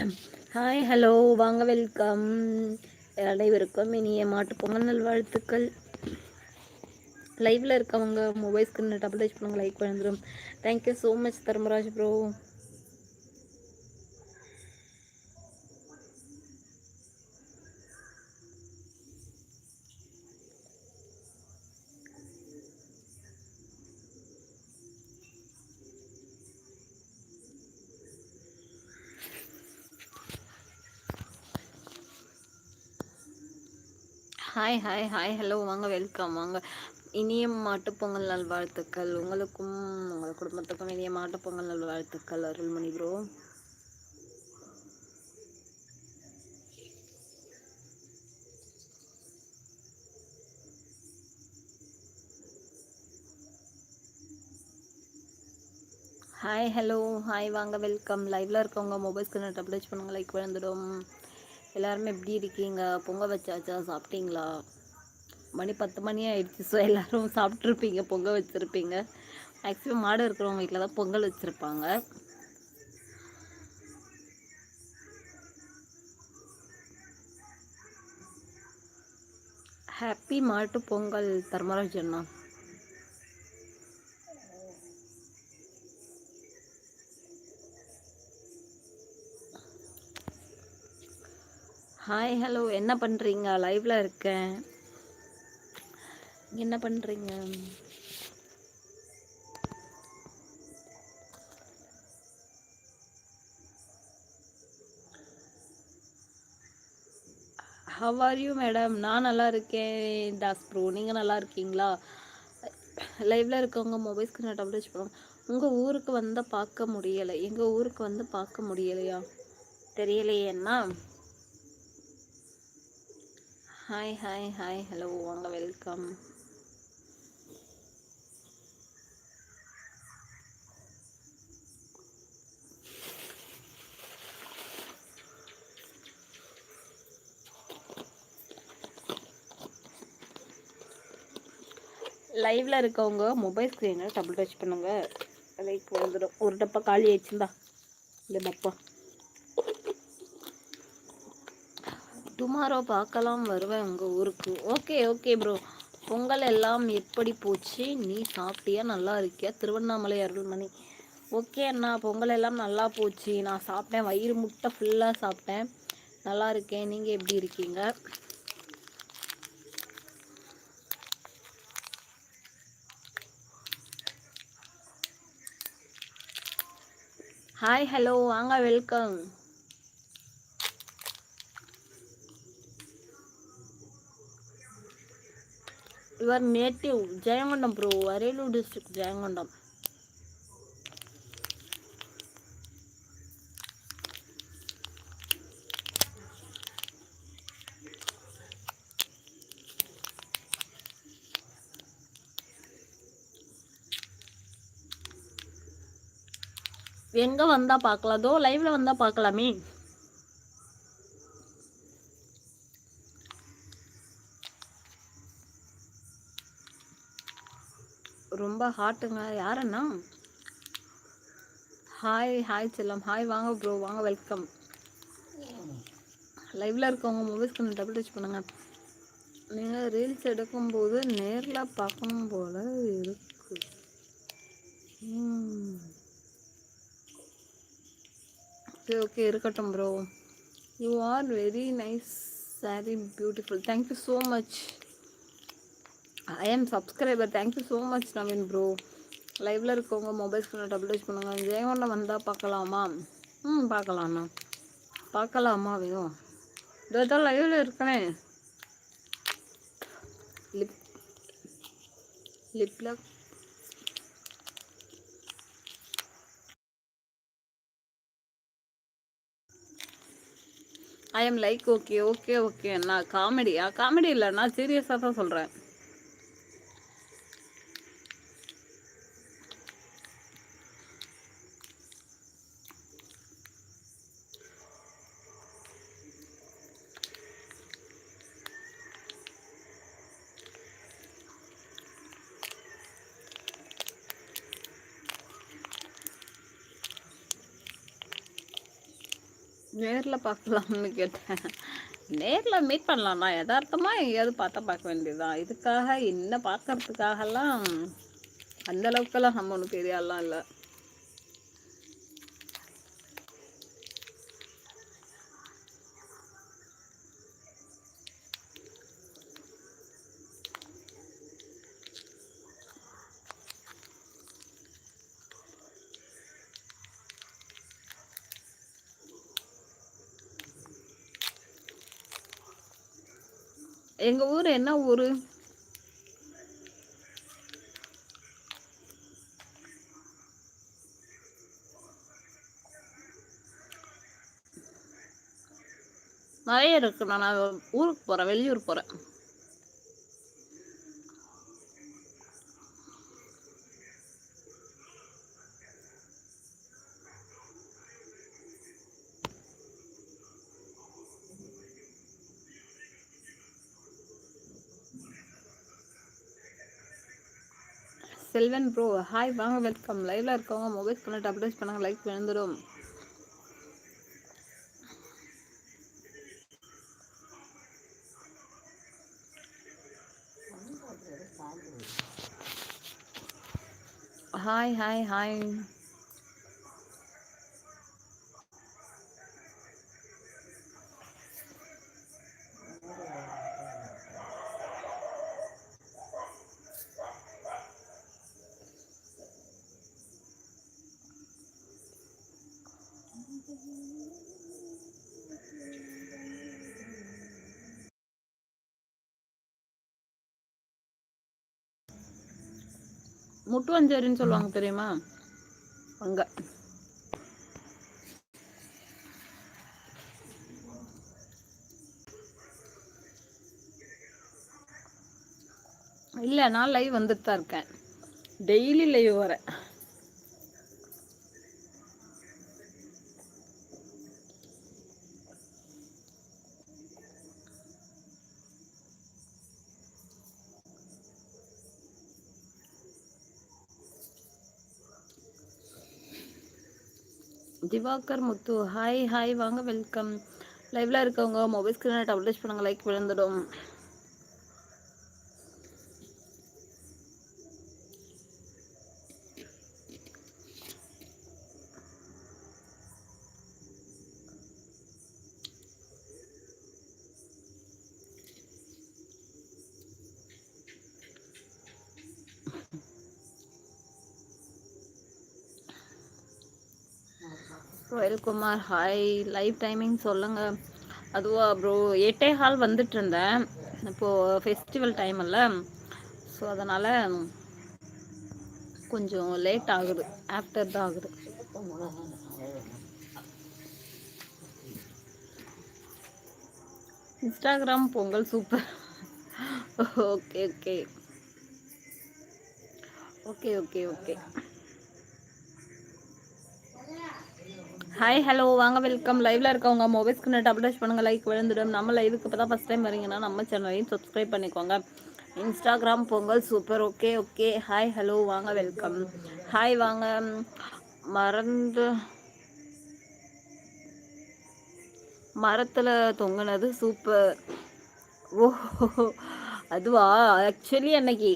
Hi hello வாங்க welcome அனைவருக்கும் இனிய மாட்டு பொங்கல் நல்வாழ்த்துக்கள். லைவில் இருக்கவங்க மொபைல் ஸ்கிரீனில் டபுள் டச் பண்ணுங்கள் லைக் பண்ணிருந்துரும். Thank you so much Dharmaraj bro hi hi hi hello வாங்க வெல்கம் வாங்க. இனிய மாட்டுப்பொங்கல் நல்வாழ்த்துக்கள். உங்களுக்கும் உங்கள் குடும்பத்துக்கும் இனிய மாட்டுப்பொங்கல் நல்வாழ்த்துக்கள் Arulmani bro hi hello hi வாங்க வெல்கம் லைவ்ல இருக்கவங்க மொபைல் ஸ்கிரீனை டபுள் டச் பண்ணுங்க லைக் விழுந்துடும். எல்லாருமே எப்படி இருக்கீங்க? பொங்கல் வச்சாச்சா? சாப்பிட்டீங்களா? மணி பத்து மணி ஆயிடுச்சு ஸோ எல்லோரும் சாப்பிட்ருப்பீங்க பொங்கல் வச்சுருப்பீங்க. மேக்ஸிமம் மாடு இருக்கிறவங்க வீட்டில் தான் பொங்கல் வச்சுருப்பாங்க. ஹாப்பி மாட்டு பொங்கல் தர்மராஜ் அண்ணா. ஹாய் ஹலோ என்ன பண்ணுறீங்க லைவில் இருக்கேன். என்ன பண்ணுறீங்க ஹவ் ஆர் யூ மேடம் நான் நல்லா இருக்கேன் தாஸ் ப்ரோ நீங்கள் நல்லா இருக்கீங்களா? லைவில் இருக்கவங்க மொபைல் ஸ்க்ரீனை டபுள் டச் பண்ணுவோம் உங்கள் ஊருக்கு வந்தால் பார்க்க முடியலை. எங்கள் ஊருக்கு வந்து பார்க்க முடியலையா? தெரியலையேன்னா ஹாய் ஹாய் ஹாய் ஹலோ வாங்க வெல்கம் லைவ்ல இருக்கவங்க மொபைல் ஸ்க்ரீனை டபுள் டச் பண்ணுங்க. லைக் வந்துடும் ஒரு டப்பா காலி ஆயிடுச்சுந்தா. இந்த டப்பா. டுமாரோ பார்க்கலாம் வருவேன் உங்கள் ஊருக்கு. ஓகே ஓகே ப்ரோ பொங்கல் எல்லாம் எப்படி போச்சு? நீ சாப்பிட்டியா? நல்லா இருக்கியா? திருவண்ணாமலை அருள்மணி. ஓகே அண்ணா பொங்கல் எல்லாம் நல்லா போச்சு. நான் சாப்பிட்டேன். வயிறு முட்டை ஃபுல்லாக சாப்பிட்டேன். நல்லா இருக்கேன். நீங்கள் எப்படி இருக்கீங்க? ஹாய் ஹலோ வாங்க welcome your native Jayankondam bro Ariyalur district Jayankondam எங்க வந்தா பார்க்கலாம் தோ லைவ்ல வந்தா பார்க்கலாமே ரொம்ப ஹாட்டுங்க. யாரண்ணா? ஹாய் ஹாய் செல்லம். ஹாய் வாங்க ப்ரோ வாங்க வெல்கம் லைவில் இருக்கவங்க மொபைல் ஸ்கிரீன் டபுள் டச் பண்ணுங்க. நீங்கள் ரீல்ஸ் எடுக்கும்போது நேரில் பார்க்கணும் போல இருக்கு. ஓகே ஓகே இருக்கட்டும் bro you are very nice sorry beautiful thank you so much I am subscriber thank you so much Naveen bro லைவில் இருக்கவங்க மொபைல் ஸ்க்ரீனில் டபுள் டச் பண்ணுங்கள் ஜெயங்கொண்டம் வந்தால் பார்க்கலாமா? ம் பார்க்கலாம்ண்ணா. பார்க்கலாமா வேணும் இதோ லைவில் இருக்கனே. Lip லிப்ல I am like okay okay okay நான் காமெடியா காமெடி இல்லை நான் சீரியஸாக தான் சொல்கிறேன் நேரில் பார்க்கலாம்னு கேட்டேன். நேரில் மீட் பண்ணலாம்ண்ணா யதார்த்தமாக எங்கேயாவது பார்த்தா பார்க்க வேண்டியதுதான். இதுக்காக என்ன பார்க்கறதுக்காகலாம் அந்தளவுக்கெல்லாம் நம்ம ஒன்றும் பெரியாலாம் இல்லை. எங்கள் ஊர் என்ன ஊர்? நிறைய இருக்கு. நான் ஊருக்கு போகிறேன் வெளியூர் போகிறேன் செல்வன் ப்ரோ ஹாய் வாங்க வெல்கம் லைவ்ல இருக்கவங்க மொபைல் பண்ணிட்டு அப்டேட் பண்ணுங்க லைக் விழுந்துடும் ஹாய் ஹாய் ஹாய் முட்டுவஞ்சேரின்னு சொல்லுவாங்க தெரியுமா? அங்க இல்லை நான் லைவ் வந்துட்டு தான் இருக்கேன். டெய்லி லைவ் வரேன் திவாகர் முத்து. ஹாய் ஹாய் வாங்க வெல்கம் லைவ்ல இருக்கவங்க மொபைல் ஸ்க்ரீனை டபுள் பண்ணுங்க லைக் விழுந்துடும். குமார் ஹாய் லைவ் டைமிங் சொல்லுங்கள் அதுவா ப்ரோ எட்டே ஹால் வந்துட்டு இருந்தேன் இப்போது ஃபெஸ்டிவல் டைம் இல்லை. ஸோ அதனால் கொஞ்சம் லேட் ஆகுது. ஆஃப்டர் தான் ஆகுது. Instagram Pongal super okay okay okay okay okay hi hello வாங்க வெல்கம் லைவ்ல இருக்கவங்க மொபைல் ஸ்கிரீனை டபுள் டச் பண்ணுங்க. லைக் விழுந்துடும். நம்ம லைவுக்கு இப்போ தான் ஃபஸ்ட் டைம் வரீங்கன்னா நம்ம சேனலையும் சப்ஸ்கிரைப் பண்ணிக்கோங்க. Instagram Pongal super okay okay hi hello வாங்க வெல்கம் ஹாய் வாங்க. மறந்து மரத்தில் தொங்கினது சூப்பர் ஓ அதுவா? ஆக்சுவலி அன்னைக்கு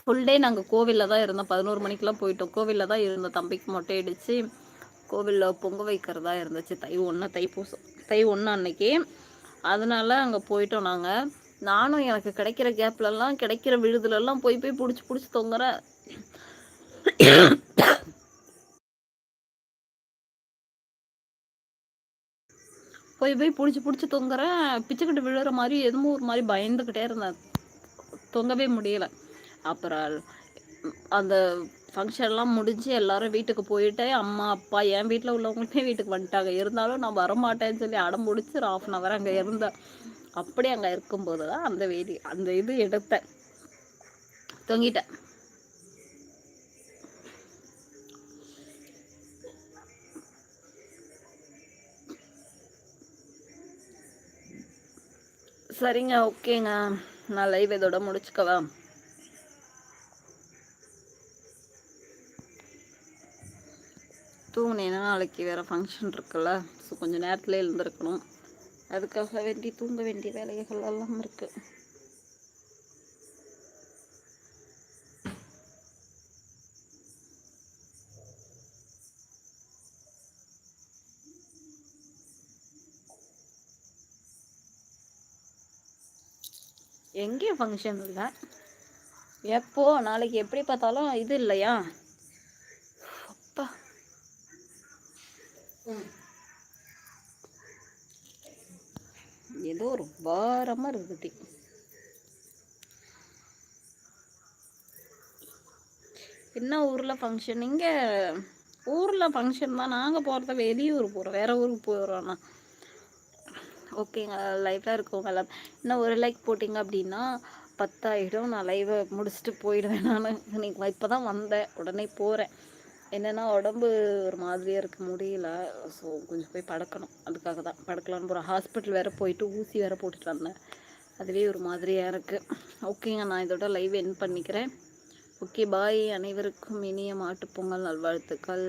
ஃபுல் டே நாங்கள் கோவிலில் தான் இருந்தோம். பதினோரு மணிக்கெலாம் போயிட்டோம். கோவிலில் தான் இருந்தோம். தம்பிக்கு மொட்டை அடித்து கோவிலில் பொங்க வைக்கிறதா இருந்துச்சு. தை ஒன்று தைப்பூசம் தை ஒன்று அன்னைக்கு. அதனால அங்கே போயிட்டோம் நாங்கள் நானும் எனக்கு கிடைக்கிற கேப்லலாம் கிடைக்கிற விழுதுலலாம் போய் போய் பிடிச்சி பிடிச்சி தொங்குறேன் போய் போய் பிடிச்சி பிடிச்சி தொங்குறேன் பிச்சுக்கிட்டு விழுற மாதிரி எதுவும் ஒரு மாதிரி பயந்துக்கிட்டே இருந்தேன். தொங்கவே முடியலை. அப்புறம் அந்த ஃபங்க்ஷன்லாம் முடிஞ்சு எல்லாரும் வீட்டுக்கு போயிட்டு அம்மா அப்பா என் வீட்டில் உள்ளவங்களுமே வீட்டுக்கு வந்துட்டாங்க. இருந்தாலும் நான் வரமாட்டேன்னு சொல்லி அடம் முடிச்சு ஒரு ஆஃப் அன் ஹவர் அங்கே இருந்தேன் அப்படி அங்கே இருக்கும்போது தான் அந்த வேதி அந்த இது எடுத்தேன். தொங்கிட்டேன். சரிங்க ஓகேங்க. நான் லைவ் இதோட முடிச்சுக்கவா? தூங்கினேன்னா நாளைக்கு வேறு ஃபங்க்ஷன் இருக்குல்ல. ஸோ கொஞ்சம் நேரத்தில் எழுந்திருக்கணும். அதுக்காக வேண்டி தூங்க வேண்டிய வேலைகள் எல்லாம் இருக்குது எங்கேயும் ஃபங்க்ஷன் இல்லை. எப்போ நாளைக்கு எப்படி பார்த்தாலும் இது இல்லையா? ஏதோ ஒரு பாரமாக இருக்குது என்ன ஊரில் ஃபங்க்ஷன் இங்கே ஊரில் ஃபங்க்ஷன் தான். நாங்கள் போகிறத வெளியூர் போகிறோம் வேறு ஊருக்கு போயிடுறோண்ணா ஓகேங்க லைஃப்பில் இருக்கவங்க எல்லாம். இன்னும் ஒரு லைக் போட்டிங்க அப்படின்னா பத்தாயிடும் நான் லைவை முடிச்சுட்டு போயிடுவேன் நான். இன்னைக்கு இப்போ தான் வந்தேன் உடனே போகிறேன் என்னென்னா உடம்பு ஒரு மாதிரியாக இருக்க முடியல. ஸோ கொஞ்சம் போய் படக்கணும். அதுக்காக தான். படக்கலான்னு போகிறேன் ஹாஸ்பிட்டல் வேறு போயிட்டு ஊசி வேறு போட்டுட்டு வந்தேன். அதுவே ஒரு மாதிரியாக இருக்குது ஓகேங்க நான் இதோட லைவ் என் பண்ணிக்கிறேன். ஓகே பாய் அனைவருக்கும் இனிய மாட்டுப்பொங்கல் நல்வாழ்த்துக்கள்.